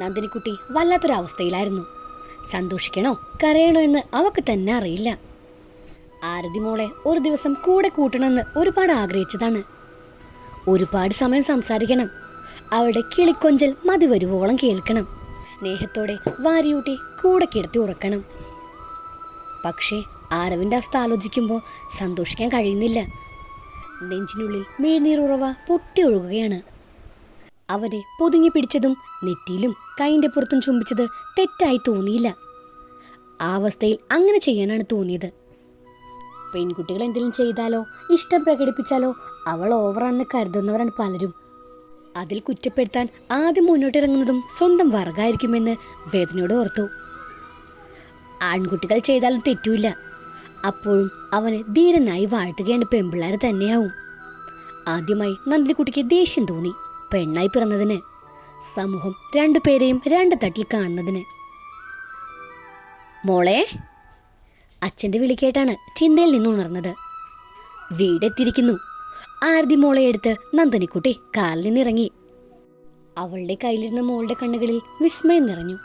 നന്ദിനിക്കുട്ടി വല്ലാത്തൊരവസ്ഥയിലായിരുന്നു. സന്തോഷിക്കണോ? കരയണോ എന്ന് അവക്ക് തന്നെ അറിയില്ല. ആരതി മോളെ ഒരു ദിവസം കൂടെ കൂട്ടണമെന്ന് ഒരുപാട് ആഗ്രഹിച്ചതാണ്. ഒരുപാട് സമയം സംസാരിക്കണം. അവളുടെ കിളിക്കൊഞ്ചൽ മതി വരുവോളം കേൾക്കണം. സ്നേഹത്തോടെ വാരിയൂട്ടി കൂടെ കിടത്തി ഉറക്കണം. പക്ഷേ ആരവിന്റെ അവസ്ഥ ആലോചിക്കുമ്പോൾ സന്തോഷിക്കാൻ കഴിയുന്നില്ല. നെഞ്ചിനുള്ളിൽ മേൽനീറുറവ പൊട്ടി ഒഴുകുകയാണ്. അവനെ പൊതിഞ്ഞു പിടിച്ചതും നെറ്റിയിലും കൈന്റെ പുറത്തും ചുംബിച്ചത് തെറ്റായി തോന്നിയില്ല. ആ അവസ്ഥയിൽ അങ്ങനെ ചെയ്യാനാണ് തോന്നിയത്. പെൺകുട്ടികൾ എന്തെങ്കിലും ചെയ്താലോ ഇഷ്ടം പ്രകടിപ്പിച്ചാലോ അവൾ ഓവറാണെന്ന് കരുതുന്നവരാണ് പലരും. അതിൽ കുറ്റപ്പെടുത്താൻ ആദ്യം മുന്നോട്ടിറങ്ങുന്നതും സ്വന്തം വർഗായിരിക്കുമെന്ന് വേദനയോട് ഓർത്തു. ആൺകുട്ടികൾ ചെയ്താലും തെറ്റൂല അപ്പോഴും അവന് ധീരനായി വാഴ്ത്തുകയാണ് പെൺപിള്ളേർ തന്നെയാവും. ആദ്യമായി നന്ദിനിക്കുട്ടിക്ക് ദേഷ്യം തോന്നി. പെണ്ണായി പിറന്നതിന് സമൂഹം രണ്ടു പേരെയും രണ്ട് തട്ടിൽ കാണുന്നതിന്. മോളെ അച്ഛന്റെ വിളി കേട്ടാണ് ചിന്തയിൽ നിന്ന് ഉണർന്നത്. വീടെത്തിയിരിക്കുന്നു. ആരതി മോളെ എടുത്ത് നന്ദനിക്കുട്ടി കാലിൽ നിന്നിറങ്ങി. അവളുടെ കയ്യിലിരുന്ന മോളുടെ കണ്ണുകളിൽ വിസ്മയം നിറഞ്ഞു.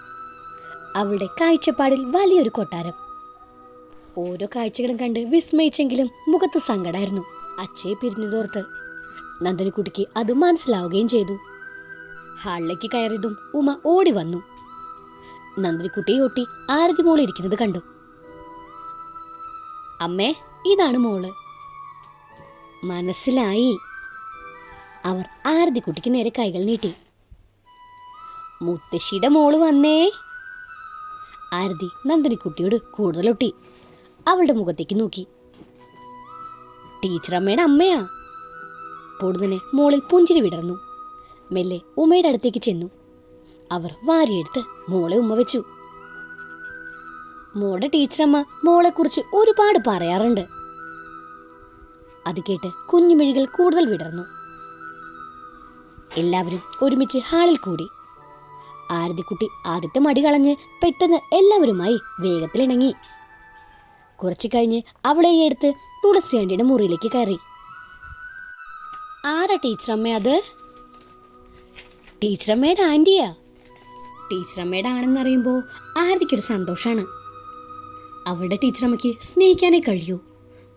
അവളുടെ കാഴ്ചപ്പാടിൽ വലിയൊരു കൊട്ടാരം. ഓരോ കാഴ്ചകളും കണ്ട് വിസ്മയിച്ചെങ്കിലും മുഖത്ത് സങ്കടമായിരുന്നു. അച്ഛയെ പിരിഞ്ഞതോർത്ത് നന്ദനിക്കുട്ടിക്ക് അത് മനസ്സിലാവുകയും ചെയ്തു. ഹാളിലേക്ക് കയറിയതും ഉമ ഓടി വന്നു. നന്ദനിക്കുട്ടിയെ ഒട്ടി ആരതി മോൾ ഇരിക്കുന്നത് കണ്ടു. അമ്മേ ഇതാണ് മോൾ. മനസ്സിലായി. അവർ ആരതിക്കുട്ടിക്ക് നേരെ കൈകൾ നീട്ടി. മുത്തശ്ശിയുടെ മോൾ വന്നേ. ആരതി നന്ദനിക്കുട്ടിയോട് കൂടുതലൊട്ടി. അവളുടെ മുഖത്തേക്ക് നോക്കി. ടീച്ചർ അമ്മയുടെ അമ്മയാ. പൊടുന്നനെ മോളിൽ പുഞ്ചിരി വിടർന്നു. മെല്ലെ ഉമ്മയുടെ അടുത്തേക്ക് ചെന്നു. അവർ വാരിയെടുത്ത് മോളെ ഉമ്മ വെച്ചു. മോളുടെ ടീച്ചറമ്മ മോളെക്കുറിച്ച് ഒരുപാട് പറയാറുണ്ട്. അത് കേട്ട് കുഞ്ഞുമിഴികൾ കൂടുതൽ വിടർന്നു. എല്ലാവരും ഒരുമിച്ച് ഹാളിൽ കൂടി. ആരതിക്കുട്ടി ആദ്യത്തെ മടി കളഞ്ഞ് പെട്ടെന്ന് എല്ലാവരുമായി വേഗത്തിലിണങ്ങി. കുറച്ചു കഴിഞ്ഞ് അവളെ എടുത്ത് തുളസി ആന്റിയുടെ മുറിയിലേക്ക് കയറി. ആരാ ടീച്ചറമ്മ അത്? ടീച്ചറമ്മയുടെ ആന്റിയാ ടീച്ചറമ്മയുടെ ആണെന്നറിയുമ്പോൾ ആരതിക്കൊരു സന്തോഷമാണ് അവളുടെ ടീച്ചറമ്മയ്ക്ക് സ്നേഹിക്കാനേ കഴിയൂ.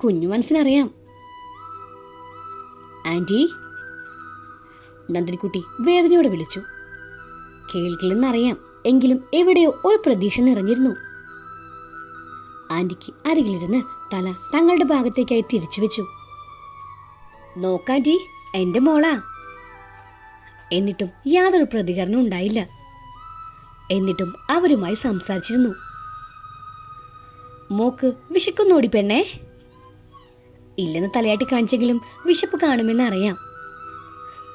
കുഞ്ഞു മനസ്സിനറിയാം. ആന്റി നന്ദിനിക്കുട്ടി വേദനയോടെ വിളിച്ചു. കേൾക്കില്ലെന്നറിയാം. എങ്കിലും എവിടെയോ ഒരു പ്രതീക്ഷ നിറഞ്ഞിരുന്നു. ആന്റിക്ക് അരികിലിരുന്ന് തല തങ്ങളുടെ ഭാഗത്തേക്കായി തിരിച്ചു വെച്ചു. നോക്കാന്റി എന്റെ മോളാ. എന്നിട്ടും യാതൊരു പ്രതികരണം ഉണ്ടായില്ല. എന്നിട്ടും അവരുമായി സംസാരിച്ചിരുന്നു. മോക്ക് വിശക്കുന്നോടി പെണ്ണേ. ഇല്ലെന്ന് തലയാട്ടി കാണിച്ചെങ്കിലും വിശപ്പ് കാണുമെന്ന് അറിയാം.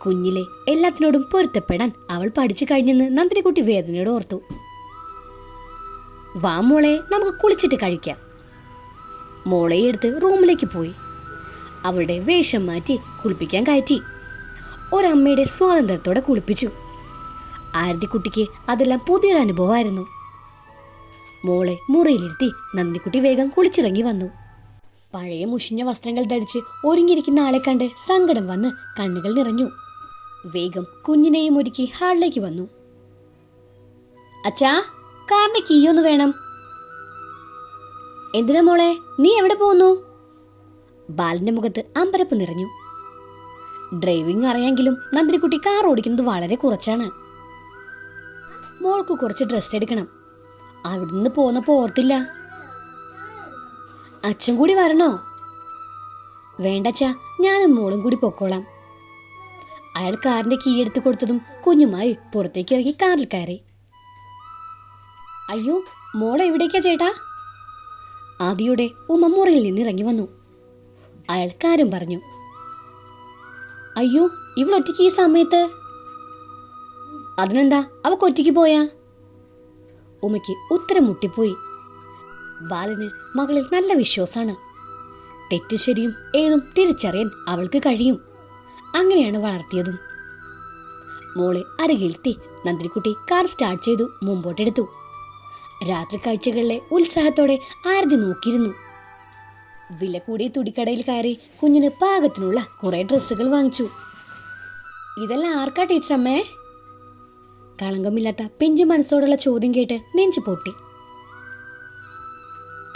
കുഞ്ഞിലെ എല്ലാത്തിനോടും പൊരുത്തപ്പെടാൻ അവൾ പഠിച്ചു കഴിഞ്ഞെന്ന് നന്ദിനിക്കുട്ടി വേദനയോട് ഓർത്തു. വാ മോളെ നമുക്ക് കുളിച്ചിട്ട് കഴിക്കാം. മോളെ എടുത്ത് റൂമിലേക്ക് പോയി. അവളുടെ വേഷം മാറ്റി കുളിപ്പിക്കാൻ കയറ്റി. ഒരമ്മയുടെ സ്വാതന്ത്ര്യത്തോടെ കുളിപ്പിച്ചു. ആരതിക്കുട്ടിക്ക് അതെല്ലാം പുതിയൊരു അനുഭവമായിരുന്നു. മോളെ മുറിയിലിരുത്തി നന്ദിക്കുട്ടി വേഗം കുളിച്ചിറങ്ങി വന്നു. പഴയ മുഷിഞ്ഞ വസ്ത്രങ്ങൾ ധരിച്ച് ഒരുങ്ങിയിരിക്കുന്ന ആളെ കണ്ട് സങ്കടം വന്ന് കണ്ണുകൾ നിറഞ്ഞു. വേഗം കുഞ്ഞിനെയും ഒരുക്കി ഹാളിലേക്ക് വന്നു. അച്ഛാ കാറിന് കീയൊന്ന് വേണം. എന്തിനാ മോളെ? നീ എവിടെ പോകുന്നു? ബാലന്റെ മുഖത്ത് അമ്പരപ്പ് നിറഞ്ഞു. ഡ്രൈവിംഗ് അറിയാമെങ്കിലും നന്ദിനിക്കുട്ടി കാർ ഓടിക്കുന്നത് വളരെ കുറച്ചാണ്. മോൾക്ക് കുറച്ച് ഡ്രസ്സ് എടുക്കണം. അവിടുന്ന് പോന്നപ്പോ ഓർത്തില്ല അച്ഛൻ കൂടി വരണോ? വേണ്ടച്ചാ ഞാനും മോളും കൂടി പൊക്കോളാം. അയാൾ കാറിന്റെ കീ എടുത്തു കൊടുത്തതും കുഞ്ഞുമായി പുറത്തേക്ക് ഇറങ്ങി കാറിൽ കയറി. അയ്യോ മോളെ എവിടേക്കാ ചേട്ടാ? ആദിയുടെ ഉമ്മ മുറിയിൽ നിന്ന് ഇറങ്ങി വന്നു. അയാൾ കാര്യം പറഞ്ഞു. അയ്യോ ഇവളൊറ്റയ്ക്ക് ഈ സമയത്ത്? അതിനെന്താ? അവക്ക് ഒറ്റയ്ക്ക് പോയാ? ഉമ്മയ്ക്ക് ഉത്തരം മുട്ടിപ്പോയി. ബാലന് മകളിൽ നല്ല വിശ്വാസമാണ് തെറ്റും ശരിയും ഏതും തിരിച്ചറിയാൻ അവൾക്ക് കഴിയും. അങ്ങനെയാണ് വളർത്തിയതും. മോളെ അരകിലെത്തി നന്ദിനിക്കുട്ടി കാർ സ്റ്റാർട്ട് ചെയ്തു മുമ്പോട്ടെടുത്തു. രാത്രി കാഴ്ചകളിലെ ഉത്സാഹത്തോടെ ആരതി നോക്കിയിരുന്നു. വില കൂടിയ തുടിക്കടയിൽ കയറി കുഞ്ഞിന് പാകത്തിനുള്ള കുറെ ഡ്രസ്സുകൾ വാങ്ങിച്ചു. ഇതെല്ലാം ആർക്കാ ടീച്ചറമ്മേ കളങ്കമില്ലാത്ത പിഞ്ചു മനസ്സോടുള്ള ചോദ്യം കേട്ട് നെഞ്ചു പൊട്ടി.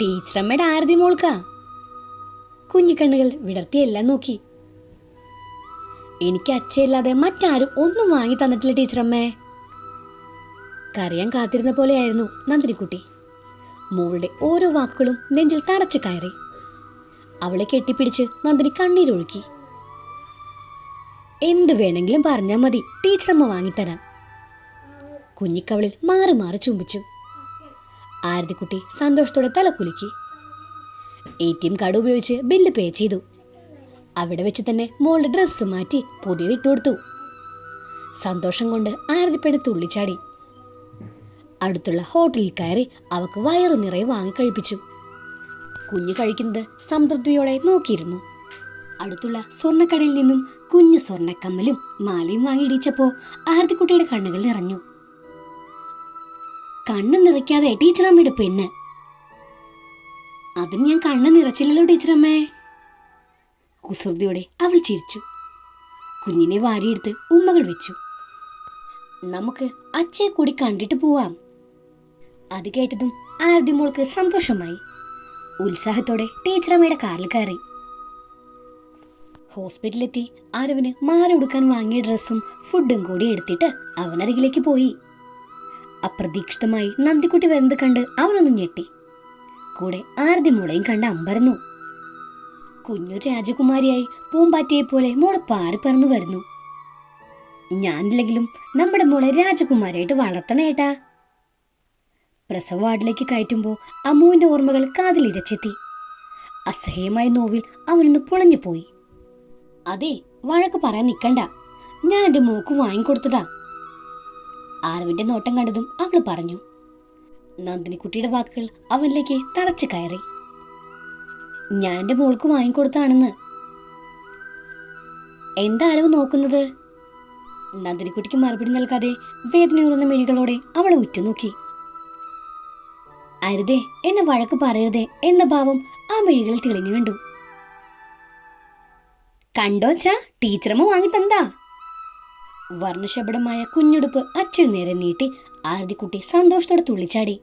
ടീച്ചറമ്മയുടെ ആരതി മോൾക്കാ? കുഞ്ഞിക്കണ്ണുകൾ വിടർത്തിയെല്ലാം നോക്കി. എനിക്ക് അച്ഛയില്ലാതെ മറ്റാരും ഒന്നും വാങ്ങി തന്നിട്ടില്ല ടീച്ചറമ്മേ കറിയാൻ കാത്തിരുന്ന പോലെയായിരുന്നു നന്ദിനിക്കുട്ടി. മോളുടെ ഓരോ വാക്കുകളും നെഞ്ചിൽ തറച്ചു കയറി. അവളെ കെട്ടിപ്പിടിച്ച് നന്ദിനി കണ്ണീരൊഴുക്കി. എന്തു വേണമെങ്കിലും പറഞ്ഞാൽ മതി ടീച്ചറമ്മ വാങ്ങിത്തരാം. കുഞ്ഞിക്കവളിൽ മാറി മാറി ചുംബിച്ചു. ആരതിക്കുട്ടി സന്തോഷത്തോടെ തല കുലുക്കി. എ ടി എം കാർഡ് ഉപയോഗിച്ച് ബില്ല് പേ ചെയ്തു. അവിടെ വെച്ച് തന്നെ മോളുടെ ഡ്രസ്സ് മാറ്റി പുതിയത് ഇട്ടു കൊടുത്തു. സന്തോഷം കൊണ്ട് ആരതിപ്പെടുത്ത് തുള്ളിച്ചാടി. അടുത്തുള്ള ഹോട്ടലിൽ കയറി അവക്ക് വയറു നിറയെ വാങ്ങി കഴിപ്പിച്ചു കുഞ്ഞു കഴിക്കുന്നത് സംതൃപ്തിയോടെ നോക്കിയിരുന്നു. അടുത്തുള്ള സ്വർണക്കടയിൽ നിന്നും കുഞ്ഞു സ്വർണക്കമ്മലും മാലയും വാങ്ങിയിടിച്ചപ്പോ ആർത്തിക്കുട്ടിയുടെ കണ്ണുകൾ നിറഞ്ഞു. കണ്ണ് നിറയ്ക്കാതെ ടീച്ചറമ്മയുടെ പെണ്ണ്. അതിന് ഞാൻ കണ്ണ് നിറച്ചില്ലല്ലോ ടീച്ചറമ്മേ. കുസൃതിയോടെ അവൾ ചിരിച്ചു. കുഞ്ഞിനെ വാരിയെടുത്ത് ഉമ്മകൾ വെച്ചു. നമുക്ക് അച്ഛയെ കൂടി കണ്ടിട്ട് പോവാം. അത് കേട്ടതും ആരുടെ മോൾക്ക് സന്തോഷമായി. ഉത്സാഹത്തോടെ ടീച്ചറമ്മയുടെ കാറിൽ കയറി. ഹോസ്പിറ്റലിലെത്തി ആരവിന് മാറുടുക്കാൻ വാങ്ങിയ ഡ്രസ്സും ഫുഡും കൂടി എടുത്തിട്ട് അവനരികിലേക്ക് പോയി. അപ്രതീക്ഷിതമായി നന്ദിക്കുട്ടി വരുന്നത് കണ്ട് അവനൊന്ന് ഞെട്ടി. കൂടെ ആരതി മുളയും കണ്ട് അമ്പരന്നു. കുഞ്ഞൊരു രാജകുമാരിയായി പൂമ്പാറ്റയെ പോലെ മോളെ പാറി പറന്നു വരുന്നു. ഞാനില്ലെങ്കിലും നമ്മുടെ മോളെ രാജകുമാരിയായിട്ട് വളർത്തണേട്ടാ. പ്രസവ വാർഡിലേക്ക് കയറ്റുമ്പോൾ അമ്മുവിന്റെ ഓർമ്മകൾ കാതിലിരച്ചെത്തി അസഹ്യമായ നോവിൽ അവനൊന്ന് പൊളഞ്ഞുപോയി. അതെ വഴക്ക് പറയാൻ നിൽക്കണ്ട ഞാൻ എന്റെ മോക്ക് വാങ്ങിക്കൊടുത്തതാ. ആരവിന്റെ നോട്ടം കണ്ടതും അവൾ പറഞ്ഞു. നന്ദിനിക്കുട്ടിയുടെ വാക്കുകൾ അവനിലേക്ക് തറച്ചു കയറി. ഞാൻ എന്റെ മോൾക്ക് വാങ്ങിക്കൊടുത്താണെന്ന് എന്താ ആരവ് നോക്കുന്നത്? നന്ദിനിക്കുട്ടിക്ക് മറുപടി നൽകാതെ വേദനയുറന്ന മിഴികളോടെ അവളെ ഉറ്റുനോക്കി. അരുതേ എന്നെ വഴക്ക് പറയരുതേ എന്ന ഭാവം ആ മിഴികൾ തെളിഞ്ഞു കണ്ടു. കണ്ടോച്ചാ ടീച്ചറമ്മ വാങ്ങി തന്താ വർണശബടമായ കുഞ്ഞുടുപ്പ് അച്ഛൻ നേരെ നീട്ടി ആരതിക്കുട്ടി സന്തോഷത്തോടെ തുള്ളിച്ചാടി.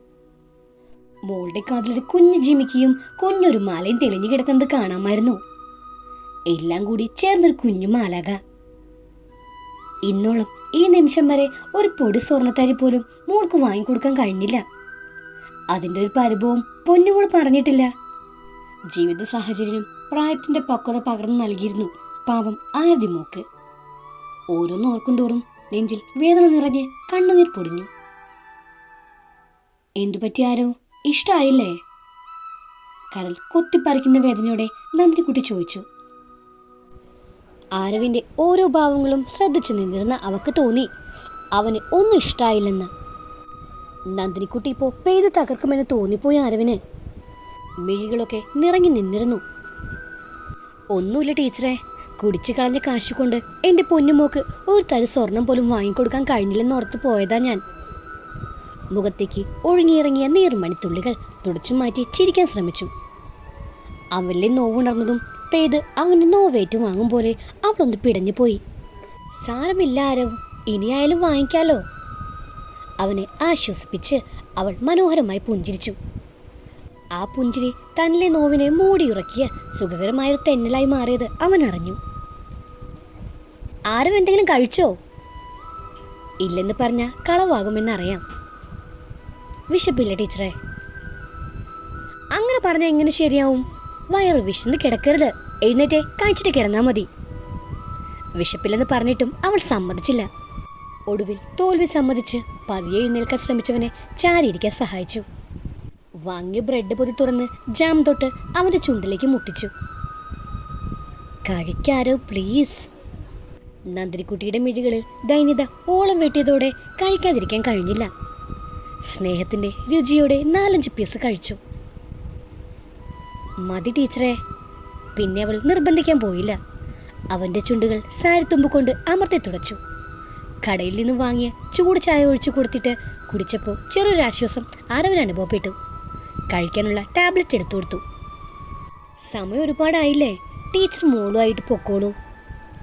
മോളുടെ കാതിലൊരു കുഞ്ഞു ജിമിക്കിയും കുഞ്ഞൊരു മാലയും തെളിഞ്ഞു കിടക്കുന്നത് കാണാമായിരുന്നു. എല്ലാം കൂടി ചേർന്നൊരു കുഞ്ഞു മാലാക. ഇന്നോളം ഈ നിമിഷം വരെ ഒരു പൊടി സ്വർണത്തരി പോലും മോൾക്ക് വാങ്ങിക്കൊടുക്കാൻ കഴിഞ്ഞില്ല. അതിന്റെ ഒരു പരിഭവം പൊന്നുമോൾ പറഞ്ഞിട്ടില്ല. ജീവിത സാഹചര്യം പ്രായത്തിന്റെ പക്വത പകർന്നു നൽകിയിരുന്നു പാവം ആരതി മോക്ക് ഓരോന്ന് ഓർക്കും തോറും നെഞ്ചിൽ വേദന നിറഞ്ഞ് കണ്ണുനീർ പൊടിഞ്ഞു. എന്തു ആരോ? ഇഷ്ടായില്ലേ? കരൽ കൊത്തിപ്പറിക്കുന്ന വേദനയോടെ നന്ദിക്കുട്ടി ചോദിച്ചു. ആരവിന്റെ ഓരോ ഭാവങ്ങളും ശ്രദ്ധിച്ചു നിന്നിരുന്ന അവക്ക് തോന്നി അവന് ഒന്നും ഇഷ്ടായില്ലെന്ന് നന്ദിനിക്കുട്ടി ഇപ്പോൾ പെയ്തു തകർക്കുമെന്ന് തോന്നിപ്പോയി അരവിന്. മിഴികളൊക്കെ നിറങ്ങി നിന്നിരുന്നു. ഒന്നുമില്ല ടീച്ചറെ കുടിച്ചു കളഞ്ഞ കാശ് കൊണ്ട് എന്റെ പൊന്നുമോക്ക് ഒരു തരി സ്വർണം പോലും വാങ്ങിക്കൊടുക്കാൻ കഴിഞ്ഞില്ലെന്ന് ഓർത്ത് പോയതാ ഞാൻ. മുഖത്തേക്ക് ഒഴുങ്ങിയിറങ്ങിയ നീർമണിത്തുള്ളികൾ തുടച്ചു മാറ്റി ചിരിക്കാൻ ശ്രമിച്ചു. അവളിലെ നോവുണർന്നതും പെയ്ത് അവന് നോവേറ്റു വാങ്ങും പോലെ അവളൊന്ന് പിടഞ്ഞു പോയി സാരമില്ല ആരവ് ഇനിയായാലും വാങ്ങിക്കാലോ? അവനെ ആശ്വസിപ്പിച്ച് അവൾ മനോഹരമായി പുഞ്ചിരിച്ചു. ആ പുഞ്ചിരി തന്നിലെ നോവിനെ മൂടിയുറക്കിയ സുഖകരമായൊരു തെന്നലായി മാറിയത് അവൻ അറിഞ്ഞു. ആരും എന്തെങ്കിലും കഴിച്ചോ? ഇല്ലെന്ന് പറഞ്ഞ കളവാകുമെന്നറിയാം വിശപ്പില്ല ടീച്ചറെ. അങ്ങനെ പറഞ്ഞാൽ എങ്ങനെ ശരിയാവും? വയറ് വിശന്ന് കിടക്കരുത്. എഴുന്നേറ്റ് കഴിച്ചിട്ട് കിടന്നാ മതി. വിശപ്പില്ലെന്ന് പറഞ്ഞിട്ടും അവൾ സമ്മതിച്ചില്ല. ഒടുവിൽ തോൽവി സമ്മതിച്ച് പതിയെ എഴുന്നേൽക്കാൻ ശ്രമിച്ചവനെ ചാരിയിരിക്കാൻ സഹായിച്ചു. വാങ്ങിയ ബ്രെഡ് പൊതി തുറന്ന് ജാം തൊട്ട് അവന്റെ ചുണ്ടിലേക്ക് മുട്ടിച്ചു. കഴിക്കാരോ പ്ലീസ് നന്ദിനിക്കുട്ടിയുടെ മിഴികളിൽ ദൈന്യത ഓളം വെട്ടിയതോടെ കഴിക്കാതിരിക്കാൻ കഴിഞ്ഞില്ല. സ്നേഹത്തിന്റെ രുചിയോടെ നാലഞ്ച് പീസ് കഴിച്ചു. മതി ടീച്ചറെ. പിന്നെ അവൾ നിർബന്ധിക്കാൻ പോയില്ല. അവന്റെ ചുണ്ടുകൾ സാരിത്തുമ്പ് കൊണ്ട് അമർത്തി തുടച്ചു. കടയിൽ നിന്ന് വാങ്ങിയ ചൂട് ചായ ഒഴിച്ചു കൊടുത്തിട്ട് കുടിച്ചപ്പോൾ ചെറിയൊരാശ്വാസം ആരവൻ അനുഭവപ്പെട്ടു. കഴിക്കാനുള്ള ടാബ്ലറ്റ് എടുത്തു കൊടുത്തു. സമയം ഒരുപാടായില്ലേ? ടീച്ചർ മോളുമായിട്ട് പൊക്കോളൂ.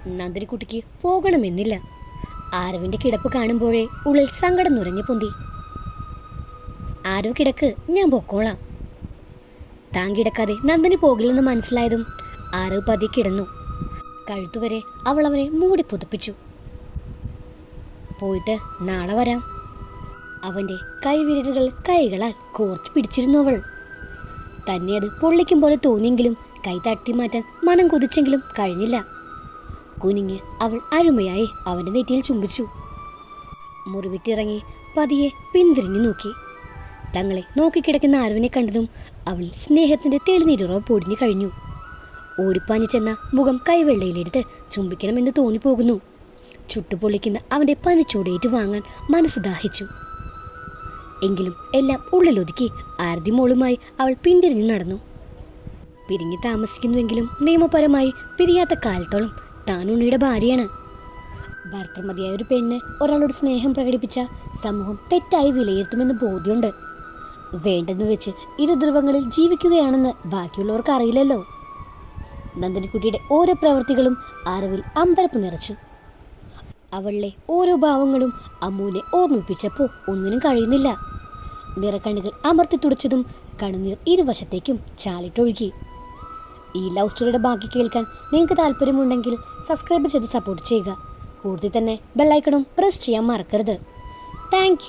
നന്ദിനിക്കുട്ടിക്ക് പോകണമെന്നില്ല. ആരവിന്റെ കിടപ്പ് കാണുമ്പോഴേ ഉള്ളിൽ സങ്കടം നുരഞ്ഞു പൊന്തി. ആരവ് കിടക്ക് ഞാൻ പൊക്കോളാം. താൻ കിടക്കാതെ നന്ദിനി പോകില്ലെന്ന് മനസ്സിലായതും ആരവ് പതി കിടന്നു. കഴുത്തുവരെ അവൾ അവനെ മൂടി പുതപ്പിച്ചു. പോയിട്ട് നാളെ വരാം. അവന്റെ കൈവിരലുകൾ കൈകളാൽ കോർത്ത് പിടിച്ചിരുന്നു അവൾ. തന്നെ അത് പൊള്ളിക്കും പോലെ തോന്നിയെങ്കിലും കൈ തട്ടി മാറ്റാൻ മനം കൊതിച്ചെങ്കിലും കഴിഞ്ഞില്ല. കുനിഞ്ഞ് അവൾ അരുമയായി അവന്റെ നെറ്റിയിൽ ചുംബിച്ചു. മുറിവിട്ടിറങ്ങി പതിയെ പിന്തിരിഞ്ഞു നോക്കി. തങ്ങളെ നോക്കിക്കിടക്കുന്ന ആരുവിനെ കണ്ടതും അവൾ സ്നേഹത്തിന്റെ തെളിനീരുറവ് പൊടിഞ്ഞു കഴിഞ്ഞു. ഓടിപ്പാഞ്ഞു ചെന്ന മുഖം കൈവെള്ളയിലെടുത്ത് ചുംബിക്കണമെന്ന് തോന്നിപ്പോകുന്നു. ചുട്ടുപൊള്ളിക്കുന്ന അവന്റെ പനിച്ചൂടേറ്റ് വാങ്ങാൻ മനസ്സ് ദാഹിച്ചു. എങ്കിലും എല്ലാം ഉള്ളിലൊതുക്കി ആരതിമോളുമായി അവൾ പിന്തിരിഞ്ഞ് നടന്നു. പിരിഞ്ഞു താമസിക്കുന്നുവെങ്കിലും നിയമപരമായി പിരിയാത്ത കാലത്തോളം താൻ ഉണ്ണിയുടെ ഭാര്യയാണ്. ഭർത്തൃമതിയായ ഒരു പെണ്ണ് ഒരാളോട് സ്നേഹം പ്രകടിപ്പിച്ച സമൂഹം തെറ്റായി വിലയിരുത്തുമെന്ന് ബോധ്യമുണ്ട്. വേണ്ടെന്ന് വെച്ച് ഇരു ധ്രുവങ്ങളിൽ ജീവിക്കുകയാണെന്ന് ബാക്കിയുള്ളവർക്ക് അറിയില്ലല്ലോ. നന്ദനിക്കുട്ടിയുടെ ഓരോ പ്രവൃത്തികളും അറിവിൽ അമ്പരപ്പ് നിറച്ചു. അവളിലെ ഓരോ ഭാവങ്ങളും അമ്മുവിനെ ഓർമ്മിപ്പിച്ചപ്പോൾ ഒന്നിനും കഴിയുന്നില്ല. നിറക്കണ്ണുകൾ അമർത്തി തുടച്ചതും കണ്ണുനീർ ഇരുവശത്തേക്കും ചാലിട്ടൊഴുകി. ഈ ലവ് സ്റ്റോറിയുടെ ബാക്കി കേൾക്കാൻ നിങ്ങൾക്ക് താല്പര്യമുണ്ടെങ്കിൽ സബ്സ്ക്രൈബ് ചെയ്ത് സപ്പോർട്ട് ചെയ്യുക. കൂടുതൽ തന്നെ ബെല്ലൈക്കണും പ്രസ് ചെയ്യാൻ മറക്കരുത്. താങ്ക്